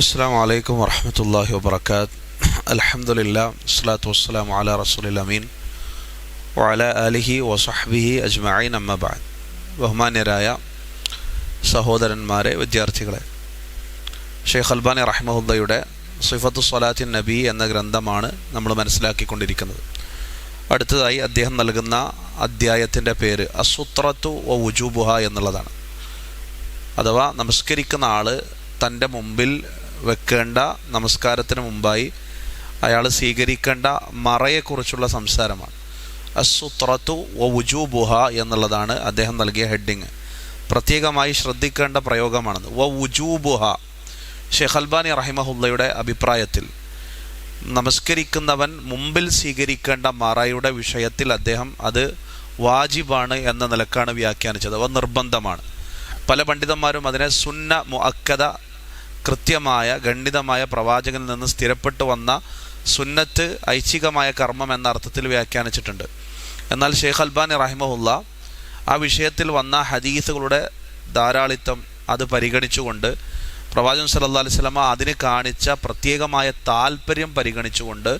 അസ്സാം അലൈക്കും വർഹമത്തല്ലാഹി വാബർക്കാത്ത് അലഹമുല്ല വസ്സലാത്തു വസ്സലാം അല റസൂലിൽ അമീൻ. വല അലിഹി വസഹബിഹി അജ്മഅൻ അമ്മബാൻ ബഹുമാന്യരായ സഹോദരന്മാരെ വിദ്യാർത്ഥികളെ. ഷെയ്ഖ് അൽബാനി റഹ്മുല്ലയുടെ സിഫത്തു സലാത്തിൻ നബി എന്ന ഗ്രന്ഥമാണ് നമ്മൾ മനസ്സിലാക്കിക്കൊണ്ടിരിക്കുന്നത്. അടുത്തതായി അദ്ദേഹം നൽകുന്ന അദ്ധ്യായത്തിന്റെ പേര് അസുത്രത്തു ഒ ഉജുബുഹ എന്നുള്ളതാണ്. അഥവാ നമസ്കരിക്കുന്ന ആൾ തന്റെ മുമ്പിൽ വെക്കേണ്ട നമസ്കാരത്തിന് മുമ്പായി അയാൾ സ്വീകരിക്കേണ്ട മറയെക്കുറിച്ചുള്ള സംസാരമാണ്. അസുത്രത്തു ഒ ഉജൂബുഹ എന്നുള്ളതാണ് അദ്ദേഹം നൽകിയ ഹെഡിങ്. പ്രത്യേകമായി ശ്രദ്ധിക്കേണ്ട പ്രയോഗമാണെന്ന്. വ ഉജൂബുഹ ഷെയ്ഖ് അൽബാനി റഹിമഹുല്ലയുടെ അഭിപ്രായത്തിൽ നമസ്കരിക്കുന്നവൻ മുമ്പിൽ സ്വീകരിക്കേണ്ട മറയുടെ വിഷയത്തിൽ അദ്ദേഹം അത് വാജിബാണ് എന്ന നിലക്കാണ് വ്യാഖ്യാനിച്ചത്. അവ നിർബന്ധമാണ്. പല പണ്ഡിതന്മാരും അതിനെ സുന്ന മുഅക്കദ കൃത്യമായ ഗണ്ഡിതമായ പ്രവാചകനിൽ നിന്ന് സ്ഥിരപ്പെട്ടു വന്ന സുന്നത്ത് ഐച്ഛികമായ കർമ്മം എന്ന അർത്ഥത്തിൽ വ്യാഖ്യാനിച്ചിട്ടുണ്ട്. എന്നാൽ ഷെയ്ഖ് അൽബാനി റഹിമഹുല്ല ആ വിഷയത്തിൽ വന്ന ഹദീസുകളുടെ ധാരാളിത്തം അത് പരിഗണിച്ചുകൊണ്ട് പ്രവാചകൻ സല്ലല്ലാഹു അലൈഹി സ്വലമ അതിന് കാണിച്ച പ്രത്യേകമായ താല്പര്യം പരിഗണിച്ചുകൊണ്ട്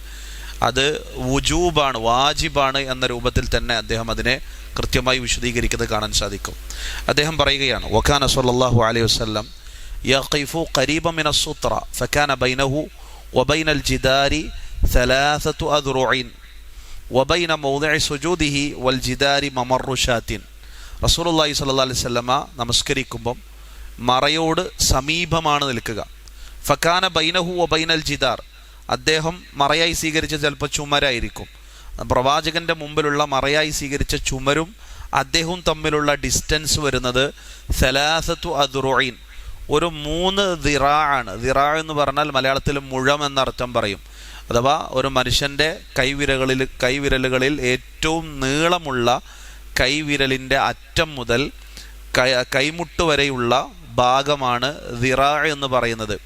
അത് വുജൂബാണ് വാജിബാണ് എന്ന രൂപത്തിൽ തന്നെ അദ്ദേഹം അതിനെ കൃത്യമായി വിശദീകരിക്കുന്നത് കാണാൻ സാധിക്കും. അദ്ദേഹം പറയുകയാണ് വഖാന സല്ലല്ലാഹു അലൈഹി വസല്ലം യഖിഫു ഖരീബ മിന സുത്ര ഫകാന ബൈനഹു وبين الجدار ثلاثة أذرع وبين موضع سجوده والجدار ممر شات റസൂൽ അള്ളാഹി സല്ലാ അലൈഹി സ്വല്ലമ നമസ്കരിക്കുമ്പം മറയോട് സമീപമാണ് നിൽക്കുക ഫക്കാന ബൈനഹു വ ബൈനൽ ജിദാർ അദ്ദേഹം മറയായി സ്വീകരിച്ച ചിലപ്പോൾ ചുമരായിരിക്കും പ്രവാചകന്റെ മുമ്പിലുള്ള മറയായി സ്വീകരിച്ച ചുമരും അദ്ദേഹവും തമ്മിലുള്ള ഡിസ്റ്റൻസ് വരുന്നത് സലാസത്തു അദുറോയിൻ ഒരു മൂന്ന് ദിറാ ആണ്. ദിറാ എന്ന് പറഞ്ഞാൽ മലയാളത്തിൽ മുഴം എന്നർത്ഥം പറയും. അഥവാ ഒരു മനുഷ്യന്റെ കൈവിരകളിൽ കൈവിരലുകളിൽ ഏറ്റവും നീളമുള്ള കൈവിരലിന്റെ അറ്റം മുതൽ കൈ കൈമുട്ട് വരെയുള്ള ഭാഗമാണ് ദിറാ എന്ന് പറയുന്നത്.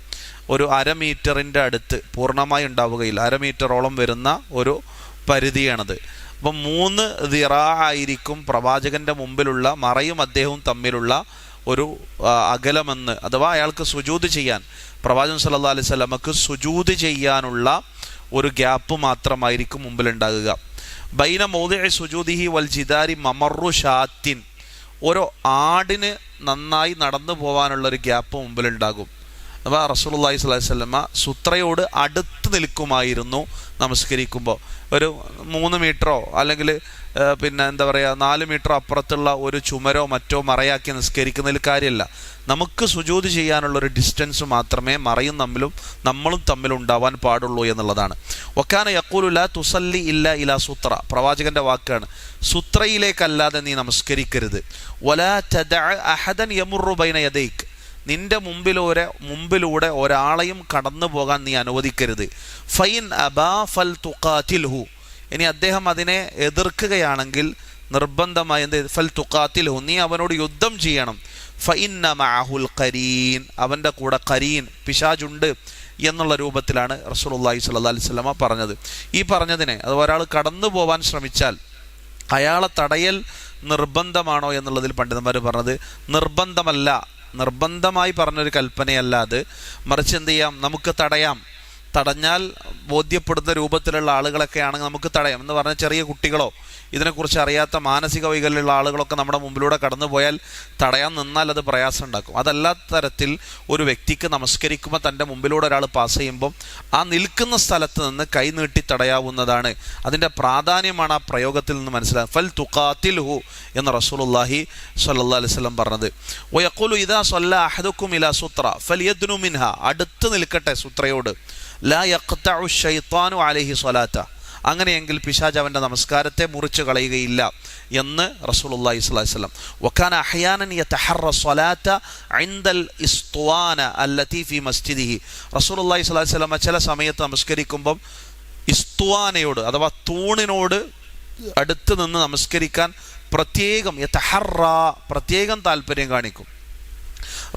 ഒരു അര മീറ്ററിന്റെ അടുത്ത് പൂർണമായി ഉണ്ടാവുകയില്ല. അര മീറ്ററോളം വരുന്ന ഒരു പരിധിയാണത്. അപ്പം മൂന്ന് ദിറാ ആയിരിക്കും പ്രവാചകന്റെ മുമ്പിലുള്ള മറയും അദ്ദേഹവും തമ്മിലുള്ള ഒരു അകലമെന്ന് അഥവാ അയാൾക്ക് സുജൂത് ചെയ്യാൻ പ്രവാചകൻ സല്ലാ അലൈഹി സ്വലമക്ക് സുജൂത് ചെയ്യാനുള്ള ഒരു ഗ്യാപ്പ് മാത്രമായിരിക്കും മുമ്പിലുണ്ടാകുക. ബൈന മൗദ സുജൂദിഹി വൽ ജിദാരി മമറു ഷാത്തിൻ. ഓരോ ആടിന് നന്നായി നടന്നു പോകാനുള്ള ഒരു ഗ്യാപ്പ് മുമ്പിലുണ്ടാകും. അപ്പോൾ റസൂലുള്ളാഹി സ്വലൈഹി വസല്ലമ സുത്രയോട് അടുത്ത് നിൽക്കുമായിരുന്നു നമസ്കരിക്കുമ്പോൾ ഒരു മൂന്ന് മീറ്ററോ അല്ലെങ്കിൽ പിന്നെ എന്താ പറയുക നാല് മീറ്റർ അപ്പുറത്തുള്ള ഒരു ചുമരോ മറ്റോ മറയാക്കി നിസ്കരിക്കുന്നതിൽ കാര്യമല്ല നമുക്ക് സുജൂത് ചെയ്യാനുള്ള ഒരു ഡിസ്റ്റൻസ് മാത്രമേ മറയും തമ്മിലും നമ്മളും തമ്മിലും ഉണ്ടാവാൻ പാടുള്ളൂ എന്നുള്ളതാണ്. ഒക്കാന യക്കൂലുല തുസല്ലി ഇല്ല ഇല സുത്ര. പ്രവാചകന്റെ വാക്കാണ്. സുത്രയിലേക്കല്ലാതെ നീ നമസ്കരിക്കരുത്. വല അഹദൻ യമുറുബൈന യദൈക്ക്. നിന്റെ മുമ്പിലൂടെ മുമ്പിലൂടെ ഒരാളെയും കടന്നു പോകാൻ നീ അനുവദിക്കരുത്. ഫൈൻ അബാ ഫൽ തുഖാത്തിൽഹു ഇനി അദ്ദേഹം അതിനെ എതിർക്കുകയാണെങ്കിൽ നിർബന്ധമായി എന്ത് ഫൽ തുക്കാത്തിൽ നീ അവനോട് യുദ്ധം ചെയ്യണം. ഫൈന്ന മാഹുൽ കരീൻ അവന്റെ കൂടെ കരീൻ പിശാജുണ്ട് എന്നുള്ള രൂപത്തിലാണ് റസൂലുള്ളാഹി സ്വല്ലല്ലാഹി അലൈഹി വസല്ലമ പറഞ്ഞത്. ഈ പറഞ്ഞതിനെ അത് ഒരാൾ കടന്നു പോവാൻ ശ്രമിച്ചാൽ അയാളെ തടയൽ നിർബന്ധമാണോ എന്നുള്ളതിൽ പണ്ഡിതന്മാർ പറഞ്ഞത് നിർബന്ധമല്ല. നിർബന്ധമായി പറഞ്ഞൊരു കൽപ്പനയല്ല അത്. മറിച്ച് എന്ത് ചെയ്യാം? നമുക്ക് തടയാം. തടഞ്ഞാൽ ബോധ്യപ്പെടുന്ന രൂപത്തിലുള്ള ആളുകളൊക്കെ ആണെങ്കിൽ നമുക്ക് തടയാം. എന്ന് പറഞ്ഞാൽ ചെറിയ കുട്ടികളോ ഇതിനെക്കുറിച്ച് അറിയാത്ത മാനസിക വൈകല്യമുള്ള ആളുകളൊക്കെ നമ്മുടെ മുമ്പിലൂടെ കടന്നു പോയാൽ തടയാൻ നിന്നാൽ അത് പ്രയാസം ഉണ്ടാക്കും അതല്ലാത്ത തരത്തിൽ ഒരു വ്യക്തിക്ക് നമസ്കരിക്കുമ്പോൾ തന്റെ മുമ്പിലൂടെ ഒരാൾ പാസ് ചെയ്യുമ്പം ആ നിൽക്കുന്ന സ്ഥലത്ത് നിന്ന് കൈ നീട്ടി തടയാവുന്നതാണ്. അതിന്റെ പ്രാധാന്യമാണ് ആ പ്രയോഗത്തിൽ നിന്ന് മനസ്സിലാക്കുക ഫൽ തുഖാത്തിൽ ഹു എന്ന് റസൂലുല്ലാഹി സല്ലാ അലൈഹി സ്വലം പറഞ്ഞത്. ഒയക്കുലു ഇതാ സൊല്ല അഹദുക്കും ഇല സുത്ര ഫൽ യദ്നു മിൻഹ അടുത്ത് നിൽക്കട്ടെ സുത്രയോട്. ലാ യഖ്തഉ സ്വലാത്ത. അങ്ങനെയെങ്കിൽ പിശാജ് അവന്റെ നമസ്കാരത്തെ മുറിച്ച് കളയുകയില്ല എന്ന് റസൂലുള്ളാഹി സ്വല്ലല്ലാഹി വസല്ലം. വക്കാന അഹ്യാനൻ യതഹറ സ്വലാത്ത ഇൻദൽ ഇസ്തുവാന അല്ലതി ഫി മസ്ജിദിഹി. റസൂലുള്ളാഹി സ്വല്ലല്ലാഹി വസല്ലം ചില സമയത്ത് നമസ്കരിക്കുമ്പം ഇസ്തുവാനയോട് അഥവാ തൂണിനോട് അടുത്ത് നിന്ന് നമസ്കരിക്കാൻ പ്രത്യേകം യതഹറ പ്രത്യേകം താല്പര്യം കാണിക്കും.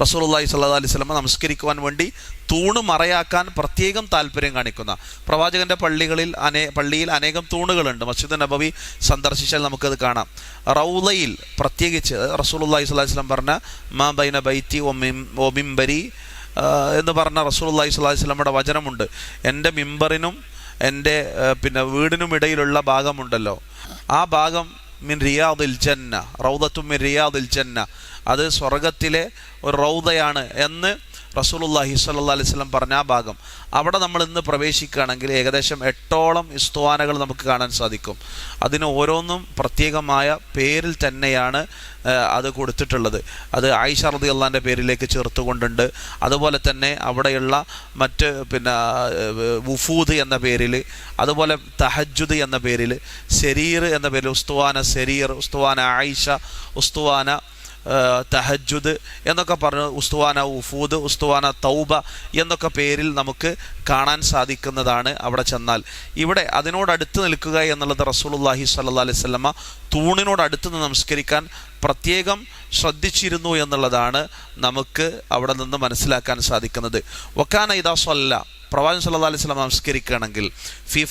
റസൂലുള്ളാഹി സ്വല്ലല്ലാഹി അലൈഹി വസല്ലം നമസ്കരിക്കുവാൻ വേണ്ടി തൂണ് മറയാക്കാൻ പ്രത്യേകം താല്പര്യം കാണിക്കുന്ന. പ്രവാചകന്റെ പള്ളികളിൽ അനേ പള്ളിയിൽ അനേകം തൂണുകളുണ്ട്. മസ്ജിദ് നബവി സന്ദർശിച്ചാൽ നമുക്കത് കാണാം. റൗലയിൽ പ്രത്യേകിച്ച് റസൂലുള്ളാഹി സ്വല്ലല്ലാഹി അലൈഹി വസല്ലം പറഞ്ഞ മാ ബൈന ബൈത്തി മിംബരി എന്ന് പറഞ്ഞ റസൂലുള്ളാഹി സ്വല്ലല്ലാഹി അലൈഹി വസല്ലമയുടെ വചനമുണ്ട്. എന്റെ മിമ്പറിനും എന്റെ പിന്നെ വീടിനും ഇടയിലുള്ള ഭാഗമുണ്ടല്ലോ. ആ ഭാഗം മിൻ റിയാദിൽ ജന്ന റൗദത്തും മിൻ റിയാദിൽ ജന്ന. അത് സ്വർഗത്തിലെ ഒരു റൗദയാണ് എന്ന് റസൂലുള്ളാഹി സ്വല്ലല്ലാഹി അലൈഹി വസല്ലം പറഞ്ഞ ആ ഭാഗം. അവിടെ നമ്മൾ ഇന്ന് പ്രവേശിക്കുകയാണെങ്കിൽ ഏകദേശം എട്ടോളം ഇസ്തുവാനകൾ നമുക്ക് കാണാൻ സാധിക്കും. അതിന് ഓരോന്നും പ്രത്യേകമായ പേരിൽ തന്നെയാണ് അത് കൊടുത്തിട്ടുള്ളത്. അത് ആയിഷ അള്ളാന്റെ പേരിലേക്ക് ചേർത്തുകൊണ്ടുണ്ട്. അതുപോലെ തന്നെ അവിടെയുള്ള മറ്റ് പിന്നെ വുഫൂദ് എന്ന പേരിൽ അതുപോലെ തഹജുദ് എന്ന പേരിൽ സെരീർ എന്ന പേരിൽ ഉസ്തുവാന സെരീർ ഉസ്തുവാന ആയിഷ ഉസ്തുവാന തഹജുദ് എന്നൊക്കെ പറഞ്ഞ് ഉസ്തുവാന ഉഫൂദ് ഉസ്തുവാന തൗബ എന്നൊക്കെ പേരിൽ നമുക്ക് കാണാൻ സാധിക്കുന്നതാണ് അവിടെ ചെന്നാൽ. ഇവിടെ അതിനോടടുത്ത് നിൽക്കുക എന്നുള്ളത് റസൂലുള്ളാഹി സ്വല്ലല്ലാഹി അലൈഹി വസല്ലമ തൂണിനോടടുത്ത് നിന്ന് നമസ്കരിക്കാൻ പ്രത്യേകം ശ്രദ്ധിച്ചിരുന്നു എന്നുള്ളതാണ് നമുക്ക് അവിടെ നിന്ന് മനസ്സിലാക്കാൻ സാധിക്കുന്നത്. വക്കാന ഇദാ സ്വല്ല. പ്രവാചകൻ സല്ലാ അലൈഹി വസല്ലം നമസ്കരിക്കുകയാണെങ്കിൽ ഫി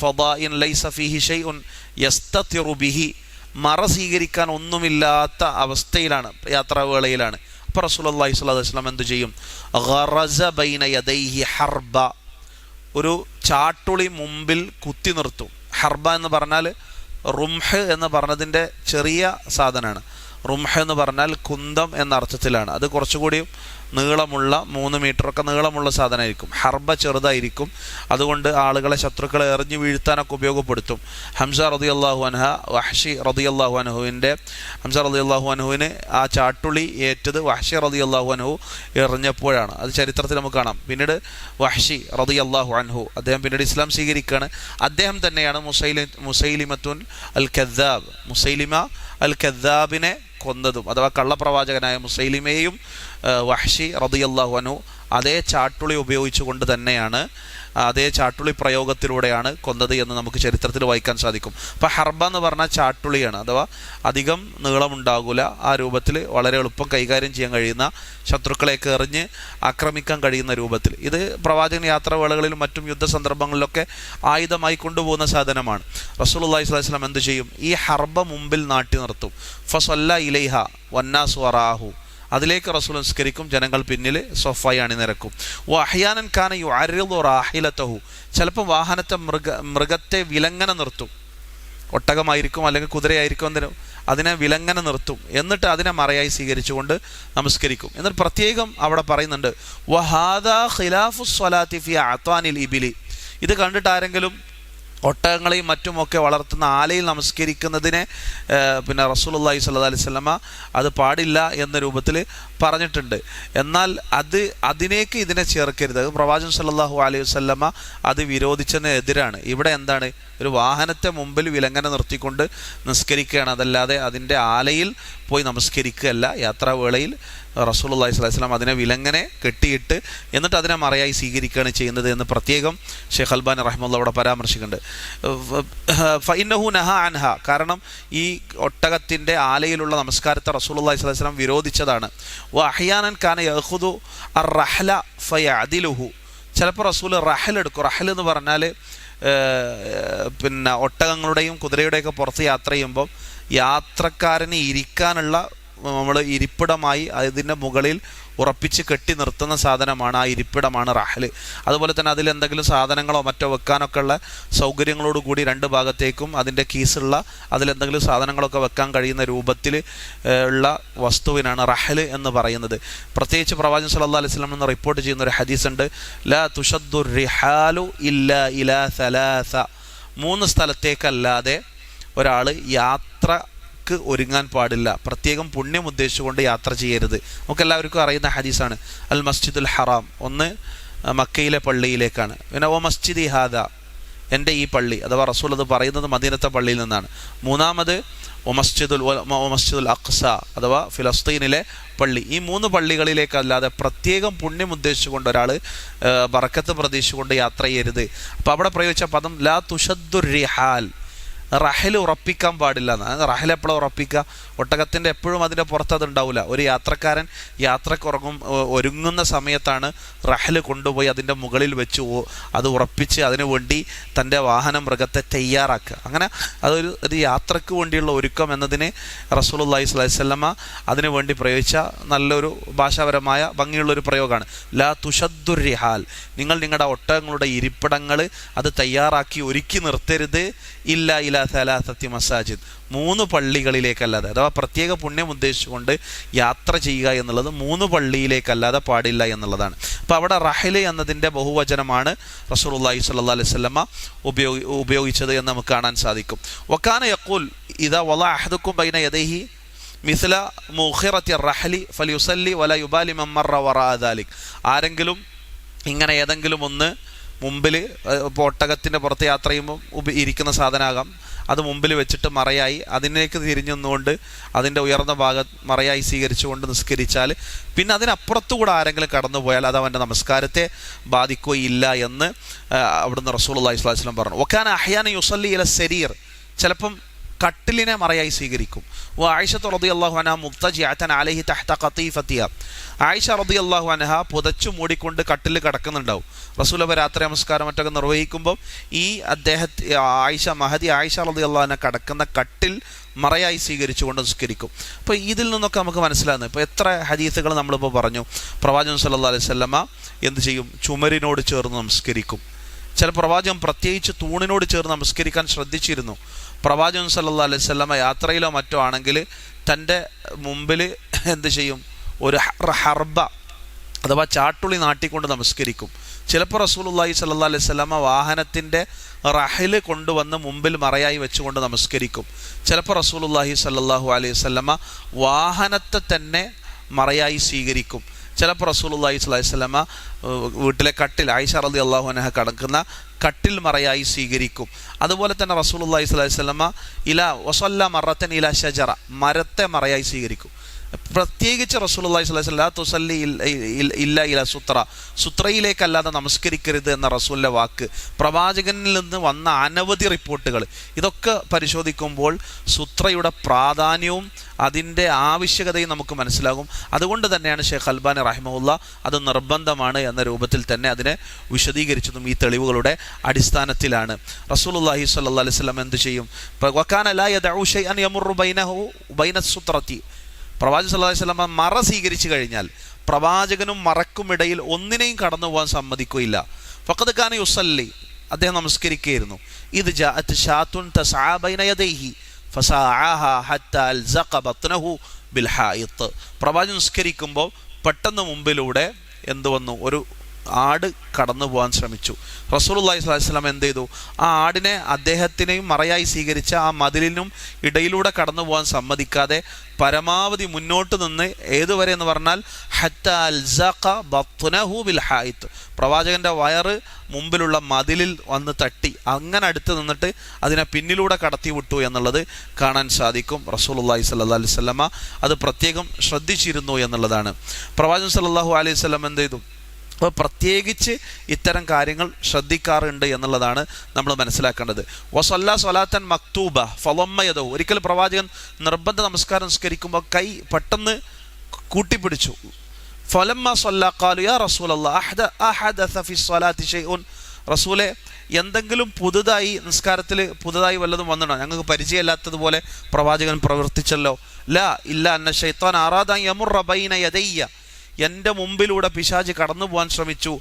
ഫീഹി ഷൈഉൻ യസ്തതിറു ബിഹി മറ സ്വീകരിക്കാൻ ഒന്നുമില്ലാത്ത അവസ്ഥയിലാണ് യാത്രാവേളയിലാണ്. അപ്പോൾ റസൂലുള്ളാഹി സ്വലാസ്ലാം എന്ത് ചെയ്യും? ഹർബ. ഒരു ചാട്ടുളി മുമ്പിൽ കുത്തി നിർത്തും. ഹർബ എന്ന് പറഞ്ഞാൽ റുംഹ് എന്ന് പറഞ്ഞതിന്റെ ചെറിയ സാധനമാണ്. റുംഹ് എന്ന് പറഞ്ഞാൽ കുന്തം എന്ന അർത്ഥത്തിലാണ്. അത് കുറച്ചുകൂടി നീളമുള്ള മൂന്ന് മീറ്ററൊക്കെ നീളമുള്ള സാധനമായിരിക്കും. ഹർബ ചെറുതായിരിക്കും. അതുകൊണ്ട് ആളുകളെ ശത്രുക്കളെ എറിഞ്ഞു വീഴ്ത്താനൊക്കെ ഉപയോഗപ്പെടുത്തും. ഹംസ റതി അള്ളാഹു അൻഹ വഹഷി റതി അള്ളാഹു അനഹുവിന്റെ ഹംസ റതി അള്ളാഹു അനഹുവിന് ആ ചാട്ടുളി ഏറ്റത് വഹഷി റതി അള്ളാഹു അനഹു എറിഞ്ഞപ്പോഴാണ്. അത് ചരിത്രത്തിൽ നമുക്ക് കാണാം. പിന്നീട് വഹഷി റതി അള്ളാഹു അൻഹു അദ്ദേഹം പിന്നീട് ഇസ്ലാം സ്വീകരിക്കുകയാണ്. അദ്ദേഹം തന്നെയാണ് മുസൈലി മുസൈലിമത്തുൻ അൽ ഖദ്ദാബ് മുസൈലിമ അൽ ഖദ്ദാബിനെ കൊന്നതും. അഥവാ കള്ളപ്രവാചകനായ മുസൈലിമയും വഹ്ഷി റതിയല്ലാഹു അനു അതേ ചാട്ടുളി ഉപയോഗിച്ചുകൊണ്ട് തന്നെയാണ് അതേ ചാട്ടുളി പ്രയോഗത്തിലൂടെയാണ് കൊന്നത് എന്ന് നമുക്ക് ചരിത്രത്തിൽ വായിക്കാൻ സാധിക്കും. അപ്പോൾ ഹർബ എന്ന് പറഞ്ഞാൽ ചാട്ടുളിയാണ്. അഥവാ അധികം നീളമുണ്ടാകില്ല ആ രൂപത്തിൽ വളരെ എളുപ്പം കൈകാര്യം ചെയ്യാൻ കഴിയുന്ന ശത്രുക്കളെ എറിഞ്ഞ് ആക്രമിക്കാൻ കഴിയുന്ന രൂപത്തിൽ. ഇത് പ്രവാചകൻ യാത്രാവേളകളിലും മറ്റും യുദ്ധ സന്ദർഭങ്ങളിലൊക്കെ ആയുധമായി കൊണ്ടുപോകുന്ന സാധനമാണ്. സ്വല്ലല്ലാഹി അലൈഹി വസല്ലം എന്ത് ചെയ്യും? ഈ ഹർബ മുമ്പിൽ നാട്ടി നിർത്തും. ഫസല്ല ഇലൈഹ വന്നാസ് വറാഹു അതിലേക്ക് റസൂൽ നിസ്കരിക്കും ജനങ്ങൾ പിന്നിൽ സൊഫായി അണിനിരക്കും. ഓ അഹ്യാനൻ ഖാന യു അരുതോ റാഹിലത്തഹു ചിലപ്പോൾ വാഹനത്തെ മൃഗ മൃഗത്തെ വിലങ്ങനെ നിർത്തും. ഒട്ടകമായിരിക്കും അല്ലെങ്കിൽ കുതിരയായിരിക്കും എന്തിനു? അതിനെ വിലങ്ങനെ നിർത്തും. എന്നിട്ട് അതിനെ മറയായി സ്വീകരിച്ചുകൊണ്ട് നമസ്കരിക്കും. എന്നിട്ട് പ്രത്യേകം അവിടെ പറയുന്നുണ്ട് വഹാദ ഖിലാഫു അത്വാനിൽ ഇബിലി. ഇത് കണ്ടിട്ട് ആരെങ്കിലും ഒട്ടകങ്ങളെയും മറ്റുമൊക്കെ വളർത്തുന്ന ആലയിൽ നമസ്കരിക്കുന്നതിനെ പിന്നെ റസൂലുള്ളാഹി സ്വല്ലല്ലാഹി അലൈഹി സ്വലമ അത് പാടില്ല എന്ന രൂപത്തിൽ പറഞ്ഞിട്ടുണ്ട്. എന്നാൽ അത് അതിനേക്ക് ഇതിനെ ചേർക്കരുത്. പ്രവാചകൻ സല്ലാഹു അലൈഹി വസല്ലമ അത് വിരോധിച്ചതിന് എതിരാണ് ഇവിടെ എന്താണ് ഒരു വാഹനത്തെ മുമ്പിൽ വിലങ്ങനെ നിർത്തിക്കൊണ്ട് നിസ്കരിക്കുകയാണ്. അതല്ലാതെ അതിന്റെ ആലയിൽ പോയി നമസ്കരിക്കുകയല്ല. യാത്രാവേളയിൽ അലൈഹി വസല്ലം അതിനെ വിലങ്ങനെ കെട്ടിയിട്ട് എന്നിട്ട് അതിനെ മറയായി സ്വീകരിക്കുകയാണ് ചെയ്യുന്നത് എന്ന് പ്രത്യേകം ഷെയ്ഖ് അൽബാൻ റഹ്മുള്ള അവിടെ പരാമർശിക്കുന്നുണ്ട്. ഫൈനഹു നഹ അൻഹ. കാരണം ഈ ഒട്ടകത്തിന്റെ ആലയിലുള്ള നമസ്കാരത്തെ അലൈഹി വസല്ലം വിരോധിച്ചതാണ്. വ അഹ്യാനൻ ഖാന യഹുദു അർ റഹ്ല ഫയ അതിലുഹു ചിലപ്പോൾ റസൂൽ റഹൽ എടുക്കും. റഹൽ എന്ന് പറഞ്ഞാൽ പിന്നെ ഒട്ടകങ്ങളുടെയും കുതിരയുടെയൊക്കെ പുറത്ത് യാത്ര ചെയ്യുമ്പോൾ യാത്രക്കാരന് ഇരിക്കാനുള്ള നമ്മൾ ഇരിപ്പിടമായി അതിന്റെ മുകളിൽ ഉറപ്പിച്ച് കെട്ടി നിർത്തുന്ന സാധനമാണ് ആ ഇരിപ്പിടമാണ് റഹൽ. അതുപോലെ തന്നെ അതിൽ എന്തെങ്കിലും സാധനങ്ങളോ മറ്റോ വെക്കാനൊക്കെ ഉള്ള സൗകര്യങ്ങളോട് കൂടി രണ്ട് ഭാഗത്തേക്കും അതിന്റെ കീസുള്ള അതിലെന്തെങ്കിലും സാധനങ്ങളൊക്കെ വെക്കാൻ കഴിയുന്ന രൂപത്തിൽ ഉള്ള വസ്തുവിനാണ് റഹൽ എന്ന് പറയുന്നത്. പ്രത്യേകിച്ച് പ്രവാചകൻ സല്ലാ അലൈഹി വസല്ലം എന്ന് റിപ്പോർട്ട് ചെയ്യുന്ന ഒരു ഹദീസ് ഉണ്ട് ലാ തുഷദ്ദുർ റിഹാലു ഇല്ല ഇലാ സലാസ. മൂന്ന് സ്ഥലത്തേക്കല്ലാതെ ഒരാൾ യാത്രയ്ക്ക് ഒരുങ്ങാൻ പാടില്ല. പ്രത്യേകം പുണ്യം ഉദ്ദേശിച്ചുകൊണ്ട് യാത്ര ചെയ്യരുത്. നമുക്ക് എല്ലാവർക്കും അറിയുന്ന ഹദീസാണ്. അൽ മസ്ജിദുൽ ഹറാം. ഒന്ന് മക്കയിലെ പള്ളിയിലേക്കാണ്. പിന്നെ ഓ മസ്ജിദി ഹാദ. എന്റെ ഈ പള്ളി അഥവാ റസൂൽ അത് പറയുന്നത് മദീനത്തെ പള്ളിയിൽ നിന്നാണ്. മൂന്നാമത് മസ്ജിദുൽ മസ്ജിദുൽ അഖ്സ അഥവാ ഫിലസ്തീനിലെ പള്ളി. ഈ മൂന്ന് പള്ളികളിലേക്കല്ലാതെ പ്രത്യേകം പുണ്യം ഉദ്ദേശിച്ചുകൊണ്ട് ഒരാൾ ബറക്കത്ത് പ്രതീക്ഷിച്ചുകൊണ്ട് യാത്ര ചെയ്യരുത്. അപ്പോൾ അവിടെ പ്രയോഗിച്ച പദം ലാ തുഷദ്ദുർ റിഹാൽ റഹൽ ഉറപ്പിക്കാൻ പാടില്ല. എന്നാണ് റഹൽ എപ്പോഴും ഉറപ്പിക്കുക? ഒട്ടകത്തിന്റെ എപ്പോഴും അതിന്റെ പുറത്ത് അത് ഉണ്ടാവില്ല ഒരു യാത്രക്കാരൻ യാത്രയ്ക്ക് ഉറങ്ങും ഒരുങ്ങുന്ന സമയത്താണ് റഹൽ കൊണ്ടുപോയി അതിന്റെ മുകളിൽ വെച്ച് അത് ഉറപ്പിച്ച് അതിനു വേണ്ടി തന്റെ വാഹന മൃഗത്തെ തയ്യാറാക്കുക. അങ്ങനെ അതൊരു ഒരു യാത്രയ്ക്ക് വേണ്ടിയുള്ള ഒരുക്കം എന്നതിനെ അലൈഹി വസല്ലമ അതിനു വേണ്ടി പ്രയോഗിച്ച നല്ലൊരു ഭാഷാപരമായ ഭംഗിയുള്ളൊരു പ്രയോഗമാണ്. ലാ തുഷദ്ദുർ റിഹാൽ നിങ്ങൾ നിങ്ങളുടെ ഒട്ടകങ്ങളുടെ ഇരിപ്പിടങ്ങൾ അത് തയ്യാറാക്കി ഒരുക്കി നിർത്തരുത്. ഇല്ല ഇല സലാസത്തി മസാജിദ്. മൂന്ന് പള്ളികളിലേക്കല്ലാതെ അഥവാ പ്രത്യേക പുണ്യം ഉദ്ദേശിച്ചുകൊണ്ട് യാത്ര ചെയ്യുക എന്നുള്ളത് മൂന്ന് പള്ളിയിലേക്കല്ലാതെ പാടില്ല എന്നുള്ളതാണ്. അപ്പോൾ അവിടെ റഹൽ എന്നതിന്റെ ബഹുവചനമാണ് റസൂലുള്ളാഹി സ്വല്ലല്ലാഹി അലൈഹി സ്വലമ ഉപയോഗി ഉപയോഗിച്ചത് എന്ന് നമുക്ക് കാണാൻ സാധിക്കും. വക്കാന യക്കൂൽ ഇതാ വല അഹദുക്കും ബൈന യദൈഹി മിസ്ല മുഹിറത്തി റഹലി ഫലിയുസല്ലി വല യുബാലി മമ്മറ വറാ ദാലിക്. ആരെങ്കിലും ഇങ്ങനെ ഏതെങ്കിലും ഒന്ന് മുമ്പിൽ ഒട്ടകത്തിന്റെ പുറത്ത് യാത്ര ചെയ്യുമ്പോൾ ഇരിക്കുന്ന സാധനമാകാം അത് മുമ്പിൽ വെച്ചിട്ട് മറയായി. അതിലേക്ക് തിരിഞ്ഞുകൊണ്ട് അതിന്റെ ഉയർന്ന ഭാഗം മറയായി സ്വീകരിച്ചുകൊണ്ട് നിസ്കരിച്ചാൽ പിന്നെ അതിനപ്പുറത്തുകൂടെ ആരെങ്കിലും കടന്നു പോയാൽ അത് അവന്റെ നമസ്കാരത്തെ ബാധിക്കുകയില്ല എന്ന് അവിടുന്ന് റസൂൽ അള്ളഹി സ്വലാസ്ലം പറഞ്ഞു. ഒക്കാൻ അഹ്യാന യുസല്ലി ഇല ശരീർ ചിലപ്പം കട്ടിലിനെ മറയായി സ്വീകരിക്കും. ഓ ആയിഷ റതി അള്ളാഹു അനഹ മുത്തജിഅത്തൻ അലഹി തഹ്ത ഖതീഫത്തിയ ആയിഷ റതി അള്ളാഹു അനഹ പുതച്ചു മൂടിക്കൊണ്ട് കട്ടിൽ കിടക്കുന്നുണ്ടാവും. റസൂലബ രാത്രി നമസ്കാരം മറ്റൊക്കെ നിർവഹിക്കുമ്പോൾ ഈ അദ്ദേഹത്തെ ആയിഷ മഹദി ആയിഷ റതി അള്ളാഹുന കിടക്കുന്ന കട്ടിൽ മറയായി സ്വീകരിച്ചുകൊണ്ട് നിസ്കരിക്കും. അപ്പോൾ ഇതിൽ നിന്നൊക്കെ നമുക്ക് മനസ്സിലാകുന്നത്. ഇപ്പോൾ എത്ര ഹദീസുകൾ നമ്മളിപ്പോൾ പറഞ്ഞു. പ്രവാചകൻ സല്ലാ അലൈഹി വസല്ലമ എന്ത് ചെയ്യും? ചുമരിനോട് ചേർന്ന് നമസ്കരിക്കും. ചില പ്രവാചകം പ്രത്യേകിച്ച് തൂണിനോട് ചേർന്ന് നമസ്കരിക്കാൻ ശ്രദ്ധിച്ചിരുന്നു. പ്രവാചകൻ സല്ലാ അലൈഹി സ്വലമ യാത്രയിലോ മറ്റോ ആണെങ്കിൽ തന്റെ മുമ്പിൽ എന്ത് ചെയ്യും? ഒരു ഹർ- ഹർബ അഥവാ ചാട്ടുളി നാട്ടിക്കൊണ്ട് നമസ്കരിക്കും. ചിലപ്പോൾ റസൂലുള്ളാഹി സല്ലാ അലൈഹി സ്വലമ വാഹനത്തിന്റെ റഹിൽ കൊണ്ടുവന്ന് മുമ്പിൽ മറയായി വെച്ചുകൊണ്ട് നമസ്കരിക്കും. ചിലപ്പോൾ റസൂലുള്ളാഹി സല്ലാഹു അലൈഹി സ്വലമ വാഹനത്തെ തന്നെ മറയായി സ്വീകരിക്കും. ചിലപ്പോൾ റസൂലുള്ളാഹി അലൈഹി വസല്ലമ വീട്ടിലെ കട്ടിൽ ആയിഷ റലി അള്ളാഹു അനഹ കടക്കുന്ന കട്ടിൽ മറയായി സ്വീകരിക്കും. അതുപോലെ തന്നെ റസൂലുള്ളാഹി അലൈഹി സ്വലമ ഇല വസല്ല മറത്തൻ ഇല ഷജറ മരത്തെ മറയായി സ്വീകരിക്കും. പ്രത്യേകിച്ച് സ്വല്ലല്ലാഹി അലൈഹി വസല്ലം തുസല്ലി ഇല്ല- ഇല സുത്ര. സുത്രയിലേക്കല്ലാതെ നമസ്കരിക്കരുത് എന്ന റസൂലിന്റെ വാക്ക്. പ്രവാചകനിൽ നിന്ന് വന്ന അനവധി റിപ്പോർട്ടുകൾ. ഇതൊക്കെ പരിശോധിക്കുമ്പോൾ സുത്രയുടെ പ്രാധാന്യവും അതിന്റെ ആവശ്യകതയും നമുക്ക് മനസ്സിലാകും. അതുകൊണ്ട് തന്നെയാണ് ഷെയ്ഖ് അൽബാനി റഹിമുല്ല അത് നിർബന്ധമാണ് എന്ന രൂപത്തിൽ തന്നെ അതിനെ വിശദീകരിച്ചതും ഈ തെളിവുകളുടെ അടിസ്ഥാനത്തിലാണ്. സ്വല്ലല്ലാഹി അലൈഹി വസല്ലം എന്ത് ചെയ്യും? ലാ പ്രവാചകൻ സല്ലല്ലാഹു അലൈഹി മറ സ്വീകരിച്ചു കഴിഞ്ഞാൽ പ്രവാചകനും മറക്കുമിടയിൽ ഒന്നിനെയും കടന്നു പോകാൻ സമ്മതിക്കുകയില്ല. ഫക്കത് ഖാൻ യുസല്ലി അദ്ദേഹം നമസ്കരിക്കുകയായിരുന്നു. ഇത് ജാഅത്ത് ഷാത്തുൻ പ്രവാചകൻ നിസ്കരിക്കുമ്പോൾ പെട്ടെന്ന് മുമ്പിലൂടെ എന്തുവന്നു? ഒരു ആട് കടന്നു പോകാൻ ശ്രമിച്ചു. അലൈഹി വസല്ലം എന്ത് ചെയ്തു? ആ ആടിനെ അദ്ദേഹത്തിനെയും മറയായി സ്വീകരിച്ച ആ മതിലിനും ഇടയിലൂടെ കടന്നു പോകാൻ സമ്മതിക്കാതെ പരമാവധി മുന്നോട്ട് നിന്ന് ഏതുവരെ എന്ന് പറഞ്ഞാൽ ഹായിത്ത്. പ്രവാചകന്റെ വയറ് മുമ്പിലുള്ള മതിലിൽ വന്ന് തട്ടി. അങ്ങനെ അടുത്ത് നിന്നിട്ട് അതിനെ പിന്നിലൂടെ കടത്തി വിട്ടു എന്നുള്ളത് കാണാൻ സാധിക്കും. റസൂലുള്ളാഹി സ്വല്ലല്ലാഹി അലൈഹി വസല്ലമ അത് പ്രത്യേകം ശ്രദ്ധിച്ചിരുന്നു എന്നുള്ളതാണ്. പ്രവാചകൻ സല്ലാഹു അലൈഹി സ്വലം എന്ത് ചെയ്തു? അപ്പോൾ പ്രത്യേകിച്ച് ഇത്തരം കാര്യങ്ങൾ ശ്രദ്ധിക്കാറുണ്ട് എന്നുള്ളതാണ് നമ്മൾ മനസ്സിലാക്കേണ്ടത്. വസല്ല സ്വലാത്തൻ മക്തൂബ ഫലമ്മയതോ ഒരിക്കൽ പ്രവാചകൻ നിർബന്ധ നമസ്കാരം നിസ്കരിക്കുമ്പോൾ കൈ പെട്ടെന്ന് കൂട്ടിപ്പിടിച്ചു. ഫലമ്മ സൊല്ലാക്കാലു യാ റസൂൽ ഷെയ്ഉൻ റസൂലെ എന്തെങ്കിലും പുതുതായി നിസ്കാരത്തിൽ പുതുതായി വല്ലതും വന്നിടണം ഞങ്ങൾക്ക് പരിചയമില്ലാത്തതുപോലെ പ്രവാചകൻ പ്രവർത്തിച്ചല്ലോ. ലാ ഇല്ല അന്ന ഷെയ്ത്താൻ ആറാദ യമുറബൈന യദയ്യ. എന്റെ മുമ്പിലൂടെ പിശാജ് കടന്നു പോകാൻ ശ്രമിച്ചു.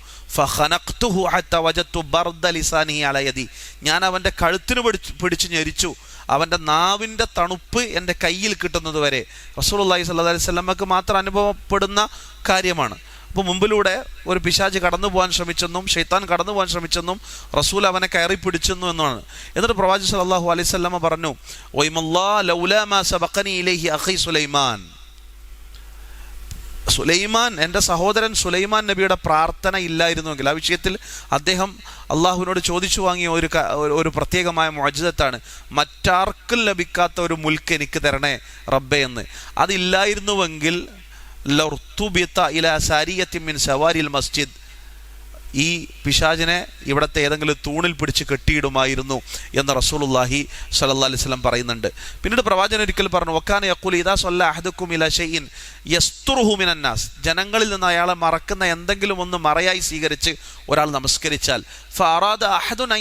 അലയതി ഞാൻ അവന്റെ കഴുത്തിന് പിടിച്ച് പിടിച്ചു ഞെരിച്ചു. അവന്റെ നാവിന്റെ തണുപ്പ് എന്റെ കയ്യിൽ കിട്ടുന്നത് വരെ. റസൂലുള്ളാഹി സ്വല്ലല്ലാഹി അലൈഹി സ്വലമക്ക് മാത്രം അനുഭവപ്പെടുന്ന കാര്യമാണ്. അപ്പോൾ മുമ്പിലൂടെ ഒരു പിശാജ് കടന്നു പോകാൻ ശ്രമിച്ചെന്നും ഷെയ്ത്താൻ കടന്നു പോകാൻ ശ്രമിച്ചെന്നും റസൂൽ അവനെ കയറി പിടിച്ചെന്നു എന്നാണ്. എന്നിട്ട് പ്രവാചി സല്ലാഹു അലൈഹി വസല്ലമ പറഞ്ഞു ഒയ്മല്ലാ ലൗലാ സബഖനി ഇലൈഹി അഖി സുലൈമാൻ. സുലൈമാൻ എന്റെ സഹോദരൻ സുലൈമാൻ നബിയുടെ പ്രാർത്ഥന ഇല്ലായിരുന്നുവെങ്കിൽ ആ വിഷയത്തിൽ അദ്ദേഹം അള്ളാഹുവിനോട് ചോദിച്ചു വാങ്ങിയ ഒരു ഒരു- പ്രത്യേകമായ മോചിതത്താണ് മറ്റാർക്കും ലഭിക്കാത്ത ഒരു മുൽക്ക് എനിക്ക് തരണേ റബ്ബെ എന്ന്. അതില്ലായിരുന്നുവെങ്കിൽ ലർത്തുബിത്ത ഇല സാരിയത്തിൻ സവാരിൽ മസ്ജിദ്. ഈ പിശാജിനെ ഇവിടുത്തെ ഏതെങ്കിലും തൂണിൽ പിടിച്ച് കെട്ടിയിടുമായിരുന്നു എന്ന് റസൂലുല്ലാഹി സല്ലല്ലാഹു അലൈഹി സ്വലം പറയുന്നുണ്ട്. പിന്നീട് പ്രവാചകൻ ഒരിക്കൽ പറഞ്ഞു ഒക്കാൻ യഖൂൽ ഇദാ സല്ല അഹദുക്കും ഇല ഷൈഇൻ യസ്തുറുഹു മിനന്നാസ് ജനങ്ങളിൽ നിന്ന് അയാളെ മറക്കുന്ന എന്തെങ്കിലും ഒന്ന് മറയായി സ്വീകരിച്ച് ഒരാൾ നമസ്കരിച്ചാൽ ഫഅറാദ അഹദുൻ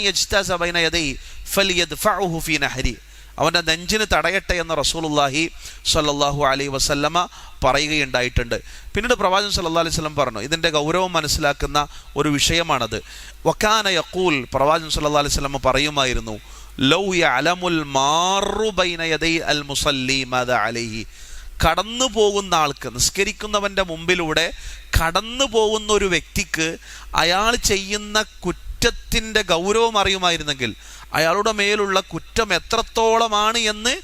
ഫലിയദ്ഫഉഹു ഫീ നഹരി. അവന്റെ നെഞ്ചിന് തടയട്ടെ എന്ന് റസൂലുല്ലാഹി സല്ലാഹു അലൈ വസല്ലമ പറയുകയുണ്ടായിട്ടുണ്ട്. പിന്നീട് പ്രവാചകൻ സല്ലാ അലൈഹി വസല്ലം പറഞ്ഞു ഇതിന്റെ ഗൗരവം മനസ്സിലാക്കുന്ന ഒരു വിഷയമാണത്. വക്കാന യക്കൂൽ പ്രവാചകൻ സല്ലാ അലൈഹി വസല്ലം പറയുമായിരുന്നു ലൗ അൽ കടന്നു പോകുന്ന ആൾക്ക് നിസ്കരിക്കുന്നവന്റെ മുമ്പിലൂടെ കടന്നു പോകുന്ന ഒരു വ്യക്തിക്ക് അയാൾ ചെയ്യുന്ന കുറ്റത്തിന്റെ ഗൗരവം അറിയുമായിരുന്നെങ്കിൽ അയാളുടെ മേലുള്ള കുറ്റം എത്രത്തോളമാണ് എന്ന്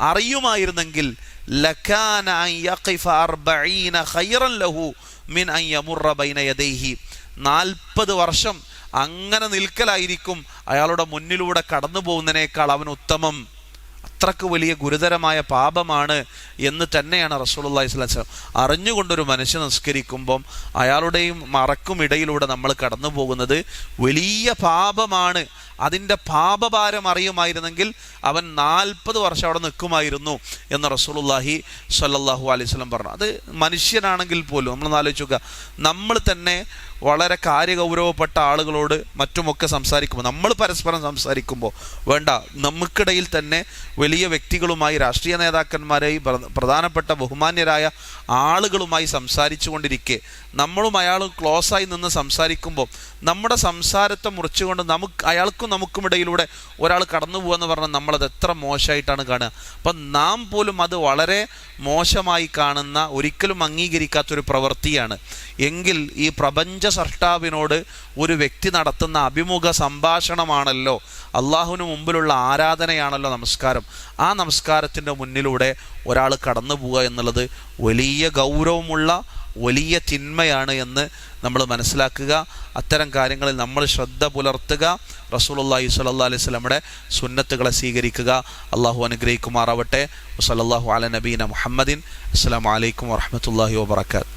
അറിയുമായിരുന്നെങ്കിൽ നാൽപ്പത് വർഷം അങ്ങനെ നിൽക്കലായിരിക്കും അയാളുടെ മുന്നിലൂടെ കടന്നു പോകുന്നതിനേക്കാൾ അവൻ ഉത്തമം. അത്രയ്ക്ക് വലിയ ഗുരുതരമായ പാപമാണ് എന്ന് തന്നെയാണ് അലൈഹി വസല്ലം അറിഞ്ഞുകൊണ്ടൊരു മനുഷ്യൻ നിസ്കരിക്കുമ്പം അയാളുടെയും മറക്കും ഇടയിലൂടെ നമ്മൾ കടന്നു പോകുന്നത് വലിയ പാപമാണ്. അതിന്റെ പാപഭാരം അറിയുമായിരുന്നെങ്കിൽ അവൻ നാൽപ്പത് വർഷം അവിടെ നിൽക്കുമായിരുന്നു എന്ന് റസൂലുള്ളാഹി സല്ലാഹു അലൈഹി വസല്ലം പറഞ്ഞു. അത് മനുഷ്യനാണെങ്കിൽ പോലും നമ്മൾ ആലോചിക്കുക നമ്മൾ തന്നെ വളരെ കാര്യഗൗരവപ്പെട്ട ആളുകളോട് മറ്റുമൊക്കെ സംസാരിക്കുമ്പോൾ നമ്മൾ പരസ്പരം സംസാരിക്കുമ്പോൾ വേണ്ട നമുക്കിടയിൽ തന്നെ വലിയ വ്യക്തികളുമായി രാഷ്ട്രീയ നേതാക്കന്മാരായി പ്ര- പ്രധാനപ്പെട്ട ബഹുമാന്യരായ ആളുകളുമായി സംസാരിച്ചു കൊണ്ടിരിക്കെ നമ്മളും അയാളും ക്ലോസായി നിന്ന് സംസാരിക്കുമ്പോൾ നമ്മുടെ സംസാരത്തെ മുറിച്ചുകൊണ്ട് നമുക്ക് അയാൾക്കും നമുക്കും ഇടയിലൂടെ ഒരാൾ കടന്നു പോകുമെന്ന് പറഞ്ഞാൽ നമ്മളത് എത്ര മോശമായിട്ടാണ് കാണുക. അപ്പം നാം പോലും അത് വളരെ മോശമായി കാണുന്ന ഒരിക്കലും അംഗീകരിക്കാത്തൊരു പ്രവൃത്തിയാണ്. എങ്കിൽ ഈ പ്രപഞ്ച സൃഷ്ടാവിനോട് ഒരു വ്യക്തി നടത്തുന്ന അഭിമുഖ സംഭാഷണമാണല്ലോ അള്ളാഹുവിന് മുമ്പിലുള്ള ആരാധനയാണല്ലോ നമസ്കാരം. ആ നമസ്കാരത്തിന്റെ മുന്നിലൂടെ ഒരാൾ കടന്നു പോവുക എന്നുള്ളത് വലിയ ഗൗരവമുള്ള വലിയ തിന്മയാണ് എന്ന് നമ്മൾ മനസ്സിലാക്കുക. അത്തരം കാര്യങ്ങളിൽ നമ്മൾ ശ്രദ്ധ പുലർത്തുക. റസൂലുള്ളാഹി സ്വല്ലാ അലൈഹി സ്വലമുടെ സുന്നത്തുകളെ സ്വീകരിക്കുക. അള്ളാഹു അനുഗ്രഹിക്കുമാറാവട്ടെ. വസല്ലല്ലാഹു അല നബീന മുഹമ്മദിൻ. അസ്സാം അലൈക്കും വറഹ്മത്തുള്ളാഹി വബറകാത്ത്